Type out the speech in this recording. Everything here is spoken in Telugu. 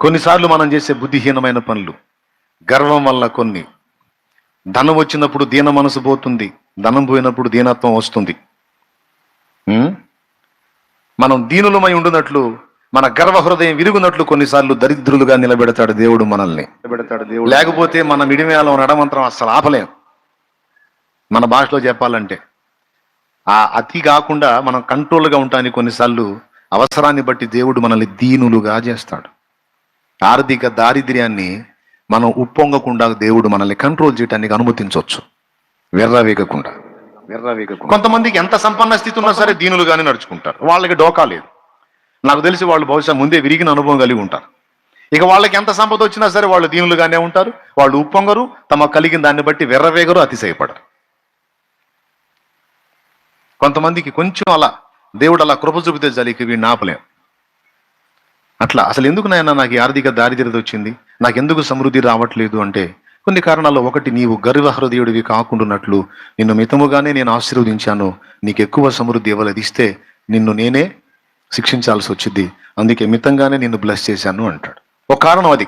కొన్నిసార్లు మనం చేసే బుద్ధిహీనమైన పనులు. గర్వం వల్ల కొన్ని. ధనం వచ్చినప్పుడు దీన మనసు పోతుంది. ధనం పోయినప్పుడు దీనత్వం వస్తుంది? మనం దీనులమై ఉండునట్లు మన గర్వ హృదయం విరుగునట్లు కొన్నిసార్లు దరిద్రులుగా నిలబెడతాడు దేవుడు మనల్ని. పెడతాడు దేవుడు. లేకపోతే మన మిడిమేళం నడమంత్రం అస్సలు ఆపలేం. మన భాషలో చెప్పాలంటే. ఆ అతి కాకుండా మనం కంట్రోల్గా ఉంటానికి కొన్నిసార్లు అవసరాన్ని బట్టి దేవుడు మనల్ని దీనులుగా చేస్తాడు. ఆర్థిక దారిద్ర్యాన్ని మనం ఉప్పొంగకుండా దేవుడు మనల్ని కంట్రోల్ చేయడానికి అనుమతించవచ్చు. వెర్రవేగకుండా విర్రవీగకుండా కొంతమందికి ఎంత సంపన్న స్థితి ఉన్నా సరే దీనులుగానే నడుచుకుంటారు. వాళ్ళకి డోకా లేదు. నాకు తెలిసి వాళ్ళు బహుశా ముందే విరిగిన అనుభవం కలిగి ఉంటారు. ఇక వాళ్ళకి ఎంత సంపద వచ్చినా సరే వాళ్ళు దీనులుగానే ఉంటారు. వాళ్ళు ఉప్పొంగరు. తమ కలిగిన దాన్ని బట్టి వెర్రవేగరు అతిశయపడరు. కొంతమందికి కొంచెం అలా దేవుడు అలా కృప చూపితే జలికి వీడిని ఆపలేం. అట్లా. అసలు ఎందుకు నాయన నాకు ఈ ఆర్థిక దారిద్ర్యత వచ్చింది? నాకెందుకు సమృద్ధి రావట్లేదు అంటే కొన్ని కారణాల్లో ఒకటి నీవు గర్వ హృదయుడివి కాకుండాన్నట్లు నిన్ను మితముగానే నేను ఆశీర్వదించాను. నీకు ఎక్కువ సమృద్ధి ఇవ్వలేదు ఇస్తే నిన్ను నేనే శిక్షించాల్సి వచ్చింది అందుకే మితంగానే నిన్ను బ్లెస్ చేశాను అంటాడు. ఒక కారణం అది.